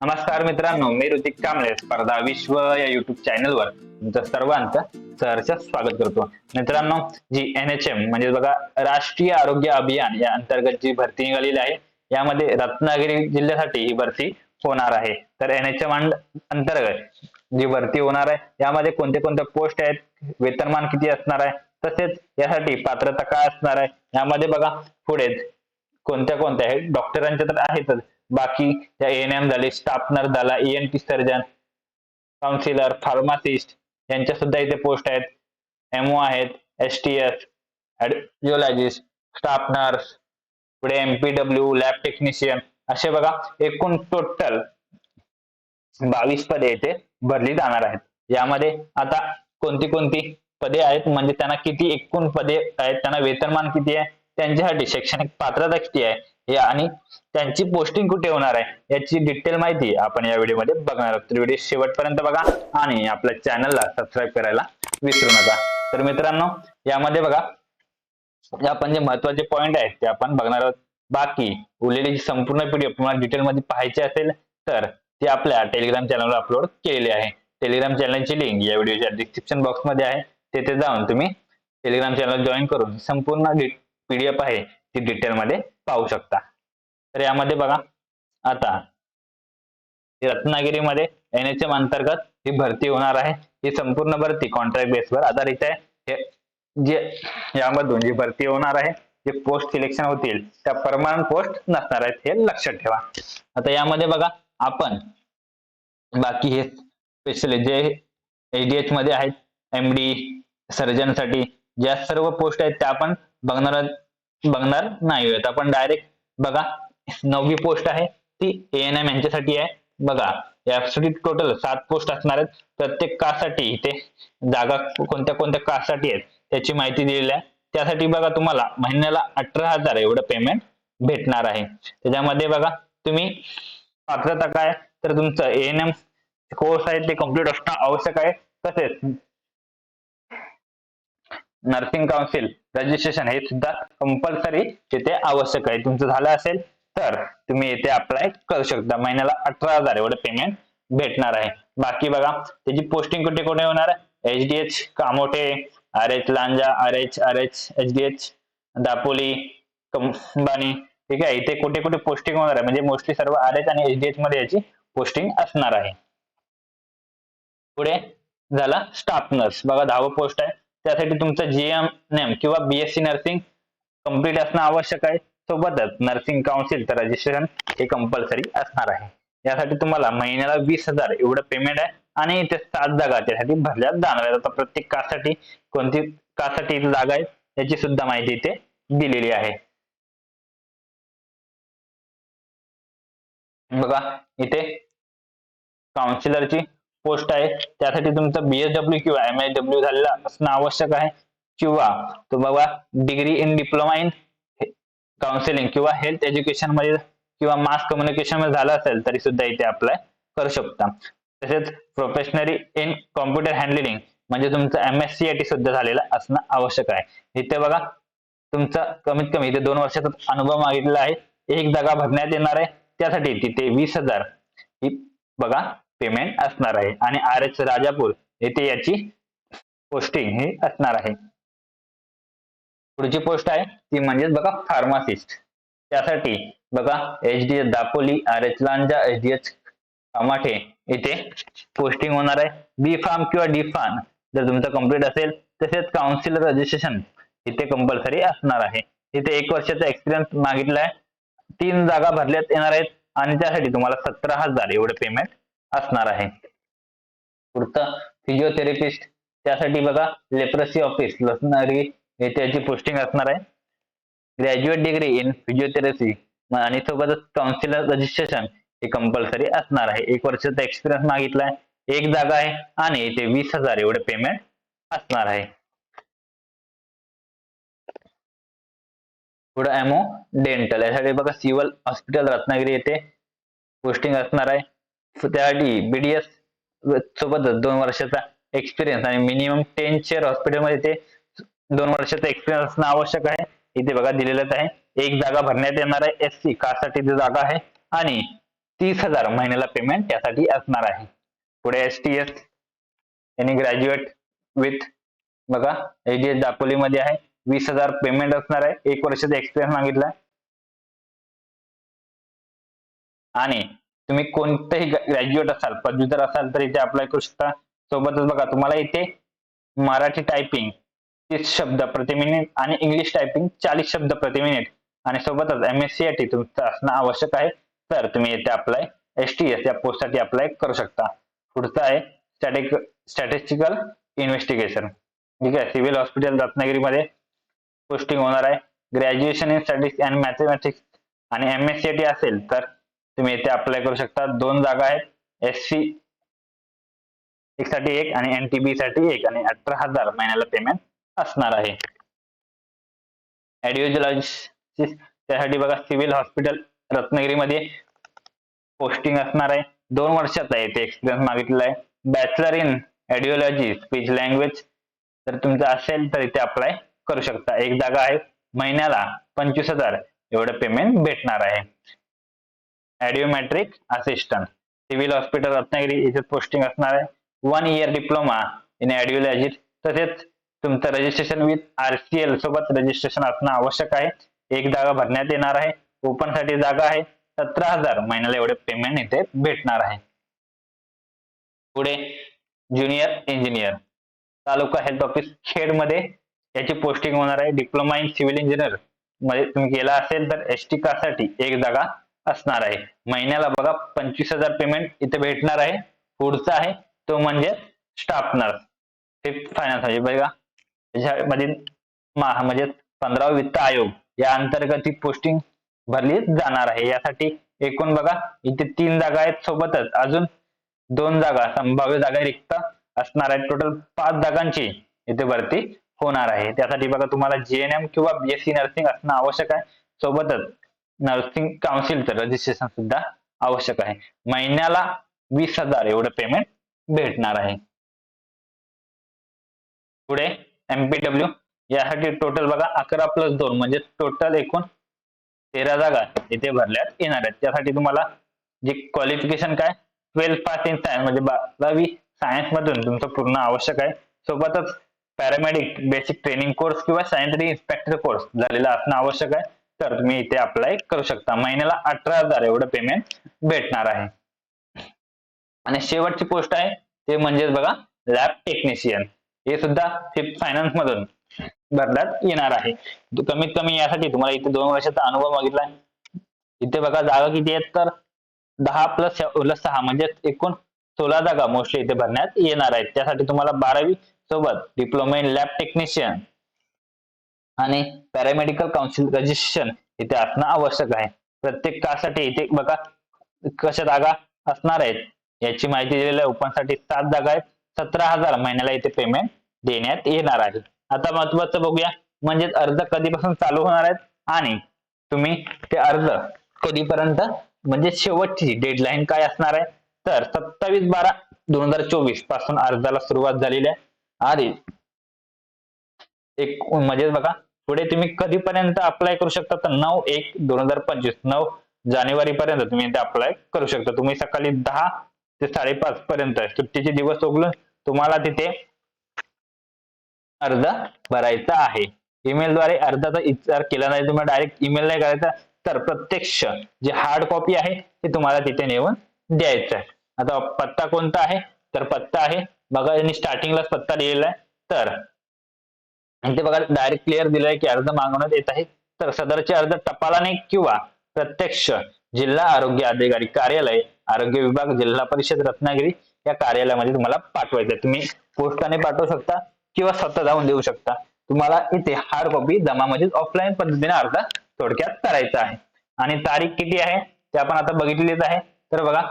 नमस्कार मित्रांनो मी ऋतिक कांबळे. स्पर्धा विश्व या युट्यूब चॅनलवर तुमचं सर्वांचं सहर्ष स्वागत करतो. मित्रांनो जी एन एच एम म्हणजे बघा राष्ट्रीय आरोग्य अभियान या अंतर्गत जी भरती निघालेली आहे यामध्ये रत्नागिरी जिल्ह्यासाठी ही भरती होणार आहे. तर एन एच एम अंतर्गत जी भरती होणार आहे यामध्ये कोणते कोणते पोस्ट आहेत वेतनमान किती असणार आहे तसेच यासाठी पात्रता काय असणार आहे यामध्ये बघा पुढे कोणत्या कोणत्या आहेत डॉक्टरांच्या तर आहेतच. बाकी त्या एन एम झाले स्टाफनर झाला झाला N T surgeon counsellor pharmacist यांच्या सुद्धा इथे पोस्ट आहेत. एमओ आहेत S T S geologist staff nurse पुढे एमपीडब्ल्यू लॅब टेक्निशियन असे बघा एकूण टोटल बावीस पदे इथे भरली जाणार आहेत. यामध्ये आता कोणती कोणती पदे आहेत? म्हणजे त्यांना किती एकूण पदे आहेत? त्यांना वेतनमान किती आहे? त्यांच्यासाठी शैक्षणिक पात्रता किती आहे? या आणि त्यांची पोस्टिंग कुठे होणार आहे याची डिटेल माहिती आपण या व्हिडिओमध्ये बघणार आहोत. तर व्हिडिओ शेवटपर्यंत बघा आणि आपल्या चॅनलला सबस्क्राईब करायला विसरू नका. तर मित्रांनो यामध्ये बघा आपण जे महत्त्वाचे पॉईंट आहेत ते आपण बघणार आहोत. बाकी उरलेली जी संपूर्ण पीडीएफ तुम्हाला डिटेलमध्ये पाहायची असेल तर ती आपल्या टेलिग्राम चॅनलवर अपलोड केलेली आहे. टेलिग्राम चॅनलची लिंक या व्हिडिओच्या डिस्क्रिप्शन बॉक्समध्ये आहे. तेथे जाऊन तुम्ही टेलिग्राम चॅनल जॉईन करून संपूर्ण पीडीएफ आहे ती डिटेलमध्ये पाहू शकता. तर यामध्ये बघा आता रत्नागिरीमध्ये एन एच एम अंतर्गत ही भरती होणार आहे. ही संपूर्ण भरती कॉन्ट्रॅक्ट बेसवर आधारित आहे. हे जे यामधून जी भरती होणार आहे जे पोस्ट सिलेक्शन होतील त्या परमानंट पोस्ट नसणार आहेत हे लक्षात ठेवा. आता यामध्ये बघा आपण बाकी हे स्पेशली जे एच मध्ये आहेत एमडी सर्जनसाठी ज्या सर्व पोस्ट आहेत त्या आपण बघणार बघणार? नाही आहेत आपण डायरेक्ट बघा. नववी पोस्ट आहे. ती एन एम यांच्यासाठी आहे. बघा. यासाठी टोटल सात पोस्ट असणार आहेत. प्रत्येक कासाठी इथे जागा कोणत्या कोणत्या कासाठी आहेत त्याची माहिती दिलेली आहे. त्यासाठी बघा तुम्हाला महिन्याला अठरा हजार एवढं पेमेंट भेटणार आहे. त्याच्यामध्ये बघा तुम्ही पात्रता काय तर तुमचं एन एम कोर्स आहे ते कंप्लीट असणं आवश्यक आहे. तसेच नर्सिंग काउन्सिल रजिस्ट्रेशन हे सुद्धा कंपल्सरी तिथे आवश्यक आहे. तुमचं झालं असेल तर तुम्ही येथे अप्लाय करू शकता. महिन्याला अठरा हजार एवढं पेमेंट भेटणार आहे. बाकी बघा त्याची पोस्टिंग कुठे कुठे होणार आहे? H D H Kamothe R H Lanja R H R H H D H Dapoli कंबानी ठीक आहे? इथे कुठे कुठे पोस्टिंग होणार आहे? म्हणजे मोस्टली सर्व आर एच आणि एच डी एच मध्ये याची पोस्टिंग असणार आहे. पुढे झाला स्टाफ नर्स बघा दहावं पोस्ट आहे. त्यासाठी तुमचं जीएम नेम किंवा बीएससी नर्सिंग कंप्लीट असणं आवश्यक आहे. सोबतच नर्सिंग काउन्सिलचं रजिस्ट्रेशन हे कंपल्सरी असणार आहे. यासाठी तुम्हाला महिन्याला वीस हजार एवढं पेमेंट आहे आणि इथे सात जागा त्यासाठी भरल्या जाणार आहेत. आता प्रत्येक कासाठी कोणती कासाठी इथे जागा आहे याची सुद्धा माहिती इथे दिलेली आहे. बघा इथे काउन्सिलरची पोस्ट आहे. त्यासाठी तुमचं बीएसडब्ल्यू किंवा एम एस डब्ल्यू झालेला असणं आवश्यक आहे. किंवा बघा degree in diploma in counselling किंवा हेल्थ एज्युकेशनमध्ये किंवा मास कम्युनिकेशनमध्ये झालं असेल तरी सुद्धा इथे अप्लाय करू शकता. तसेच प्रोफेशनरी इन कॉम्प्युटर हँडलिंग म्हणजे तुमचं M S C I T सुद्धा झालेलं असणं आवश्यक आहे. इथे बघा तुमचा कमीत कमी इथे दोन वर्षाचा अनुभव मागितलेला आहे. एक जागा भरण्यात येणार आहे. त्यासाठी तिथे वीस हजार. ही बघा पेमेंट असणार आहे. आणि आर एच राजापूर येथे याची पोस्टिंग ही असणार आहे. पुढची पोस्ट आहे ती म्हणजेच बघा फार्मासिस्ट त्यासाठी बघा H D H Dapoli R H Lanja H D H Kamathe इथे पोस्टिंग होणार आहे. बी फार्म किंवा डी फार्म जर तुमचं कंप्लीट असेल तसेच काउन्सिलर रजिस्ट्रेशन इथे कंपल्सरी असणार आहे. इथे एक वर्षाचा एक्सपिरियन्स मागितला आहे तीन जागा भरल्यात येणार आहेत. आणि त्यासाठी तुम्हाला सतरा हजार एवढं पेमेंट असणार आहे. पुढचं फिजिओथेरपिस्ट त्यासाठी बघा लेप्रसी ऑफिस लसणारी येथे त्याची पोस्टिंग असणार आहे. ग्रॅज्युएट डिग्री इन फिजिओथेरपी आणि सोबतच काउन्सिलर रजिस्ट्रेशन हे कंपल्सरी असणार आहे. एक वर्षाचा एक्सपिरियन्स मागितलाय एक जागा आहे आणि इथे वीस हजार एवढे पेमेंट असणार आहे. पुढे एमओ डेंटल यासाठी बघा सिव्हल हॉस्पिटल रत्नागिरी येथे पोस्टिंग असणार आहे. त्यासाठी बीडीएस सोबतच दोन वर्षाचा एक्सपिरियन्स आणि मिनिमम टेन चेअर हॉस्पिटलमध्ये ते दोन वर्षाचा एक्सपिरियन्स असणं आवश्यक आहे. इथे बघा दिलेलंच आहे. एक जागा भरण्यात येणार आहे. एस सी कासाठी जागा आहे आणि तीस हजार महिन्याला पेमेंट त्यासाठी असणार आहे. पुढे एस टी एस यांनी ग्रॅज्युएट विथ बघा एजीएस दापोलीमध्ये आहे. वीस हजार पेमेंट असणार आहे. एक वर्षाचा एक्सपिरियन्स मागितला. आणि तुम्ही कोणतेही ग्रॅज्युएट असाल पदवीधर असाल तर इथे अप्लाय करू शकता. सोबतच बघा तुम्हाला इथे मराठी टायपिंग तीस शब्द प्रति मिनिट आणि इंग्लिश टायपिंग चाळीस शब्द प्रति मिनिट आणि सोबतच M S C I T तुमचं असणं आवश्यक आहे तर तुम्ही इथे अप्लाय एस टी एस या पोस्टसाठी अप्लाय करू शकता. पुढचं आहे स्टॅटिक स्टॅटिस्टिकल इन्व्हेस्टिगेशन ठीक आहे सिव्हिल हॉस्पिटल रत्नागिरीमध्ये पोस्टिंग होणार आहे. Graduation in statics and mathematics आणि M S C I T असेल तर तुम्ही इथे अप्लाय करू शकता. दोन जागा आहेत. एस सी एक साठी एक आणि एन टी बी साठी एक आणि अठरा हजार महिन्याला पेमेंट असणार आहे. ऍडिओलॉजिस्ट त्यासाठी बघा सिव्हिल हॉस्पिटल रत्नागिरीमध्ये पोस्टिंग असणार आहे. दोन वर्षात आहे ते एक्सपिरियन्स मागितलेला आहे. Bachelor in audiology speech language तर तुमचं असेल तर इथे अप्लाय करू शकता. एक जागा आहे. महिन्याला पंचवीस हजार एवढं पेमेंट भेटणार आहे. Audiometric assistant civil hospital Ratnagiri इथे पोस्टिंग असणार आहे. One year diploma in audiology तसेच तुमचं रजिस्ट्रेशन विथ आरसीएल सोबत रजिस्ट्रेशन असणं आवश्यक आहे. एक जागा भरण्यात येणार आहे. ओपनसाठी जागा आहे. सतरा हजार महिन्याला एवढे पेमेंट इथे भेटणार आहे. पुढे junior engineer taluka health office खेडमध्ये याची पोस्टिंग होणार आहे. डिप्लोमा इन सिव्हिल इंजिनियरमध्ये तुम्ही केला असेल तर एस टी साठी एक जागा असणार आहे. महिन्याला बघा पंचवीस हजार पेमेंट इथे भेटणार आहे. पुढचा आहे तो म्हणजे स्टाफ नर्स फिफ्थ फायनान्स म्हणजे बघा. त्याच्यामध्ये महा म्हणजे पंधरावा वित्त आयोग. या अंतर्गत ही पोस्टिंग भरली जाणार आहे. यासाठी एकूण बघा इथे तीन जागा आहेत सोबतच. अजून दोन जागा संभाव्य जागा रिक्त असणार आहेत. टोटल पाच जागांची इथे भरती होणार आहे. त्यासाठी बघा तुम्हाला जीएनएम किंवा बीएससी नर्सिंग असणं आवश्यक आहे. सोबतच नर्सिंग काउन्सिलचं रजिस्ट्रेशन सुद्धा आवश्यक आहे. महिन्याला वीस हजार एवढं पेमेंट भेटणार आहे. पुढे एमपीडब्ल्यू यासाठी टोटल बघा अकरा प्लस दोन म्हणजे टोटल एकूण तेरा जागा इथे भरल्यात येणार आहेत. त्यासाठी तुम्हाला जे क्वालिफिकेशन काय? ट्वेल्थ पास इन सायन्स म्हणजे बारावी सायन्स मधून तुमचं पूर्ण आवश्यक आहे. सोबतच पॅरामेडिक बेसिक ट्रेनिंग कोर्स किंवा सॅनिटरी इन्स्पेक्टर कोर्स झालेला असणं आवश्यक आहे. तर तुम्ही इथे अप्लाय करू शकता. महिन्याला अठरा हजार एवढं पेमेंट भेटणार आहे. आणि शेवटची पोस्ट आहे ते म्हणजेच बघा लॅब टेक्निशियन हे सुद्धा फिफ्थ फायनान्स मधून भरण्यात येणार आहे. कमीत कमी यासाठी तुम्हाला इथे दोन वर्षाचा अनुभव मागितलाय इथे बघा जागा किती आहेत तर दहा प्लस प्लस सहा म्हणजे एकूण सोळा जागा मोस्टली इथे भरण्यात येणार आहेत. त्यासाठी तुम्हाला बारावी सोबत डिप्लोमा इन लॅब टेक्निशियन आणि पॅरामेडिकल काउन्सिल रजिस्ट्रेशन इथे असणं आवश्यक आहे. प्रत्येक कासाठी इथे बघा कशा जागा असणार आहेत याची माहिती दिलेली आहे ओपनसाठी सात जागा आहेत. सतरा हजार महिन्याला इथे पेमेंट देण्यात येणार आहे. आता महत्वाचं बघूया म्हणजेच अर्ज कधीपासून चालू होणार आहेत आणि तुम्ही ते अर्ज कधीपर्यंत म्हणजे शेवटची डेडलाईन काय असणार आहे? तर सत्तावीस बारा दोन हजार चोवीसपासून अर्जाला सुरुवात झालेली आहे. आणि एक म्हणजे बघा पुढे तुम्ही कधीपर्यंत अप्लाय करू शकता? तर नऊ एक दोन हजार पंचवीस नऊ जानेवारी पर्यंत तुम्ही ते अप्लाय करू शकता. तुम्ही सकाळी दहा ते साडेपाच पर्यंत सुट्टीचे दिवस उघडून तुम्हाला तिथे अर्ज भरायचा आहे. ईमेलद्वारे अर्जाचा विचार केला नाही. तुम्हाला डायरेक्ट ईमेल नाही करायचा. तर प्रत्यक्ष जे हार्ड कॉपी आहे ते तुम्हाला तिथे नेऊन द्यायचं आहे. आता पत्ता कोणता आहे? तर पत्ता आहे. बघा यांनी स्टार्टिंगलाच पत्ता लिहिलेला आहे. तर इथे बघा डायरेक्ट क्लिअर दिलंय की अर्ज मागवण्यात येत आहे. तर सदरचे अर्ज टपालाने किंवा प्रत्यक्ष जिल्हा आरोग्य अधिकारी कार्यालय आरोग्य विभाग जिल्हा परिषद रत्नागिरी या कार्यालयामध्ये तुम्हाला पाठवायचं आहे. तुम्ही पोस्टाने पाठवू शकता किंवा स्वतः जाऊन देऊ शकता. तुम्हाला इथे हार्ड कॉपी जमा म्हणजे ऑफलाईन पद्धतीने अर्ज थोडक्यात करायचा आहे. आणि तारीख किती आहे? ते आपण आता बघितलीच आहे. तर बघा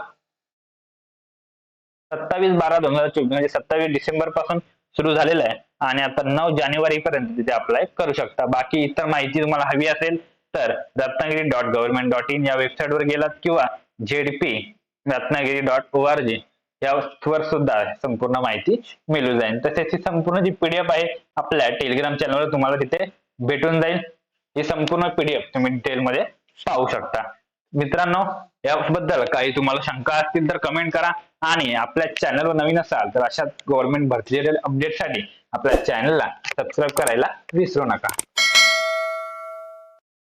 सत्तावीस बारा दोन हजार चोवीस म्हणजे सत्तावीस डिसेंबरपासून सुरू झालेलं आहे. आणि आता नऊ जानेवारी पर्यंत तिथे अप्लाय करू शकता. बाकी इतर माहिती तुम्हाला हवी असेल तर Ratnagiri dot government dot in या वेबसाईटवर गेलात किंवा ZP Ratnagiri dot O R G यावर सुद्धा संपूर्ण माहिती मिळू जाईल. तसेच ही संपूर्ण जी पीडीएफ आहे आपल्या टेलिग्राम चॅनलवर तुम्हाला तिथे भेटून जाईल. ही संपूर्ण पीडीएफ तुम्ही डिटेलमध्ये पाहू शकता. मित्रांनो याबद्दल काही तुम्हाला शंका असतील तर कमेंट करा. आणि आपल्या चॅनलवर नवीन असाल तर अशाच गव्हर्नमेंट भरती अपडेटसाठी आपल्या चॅनलला सबस्क्राईब करायला विसरू नका.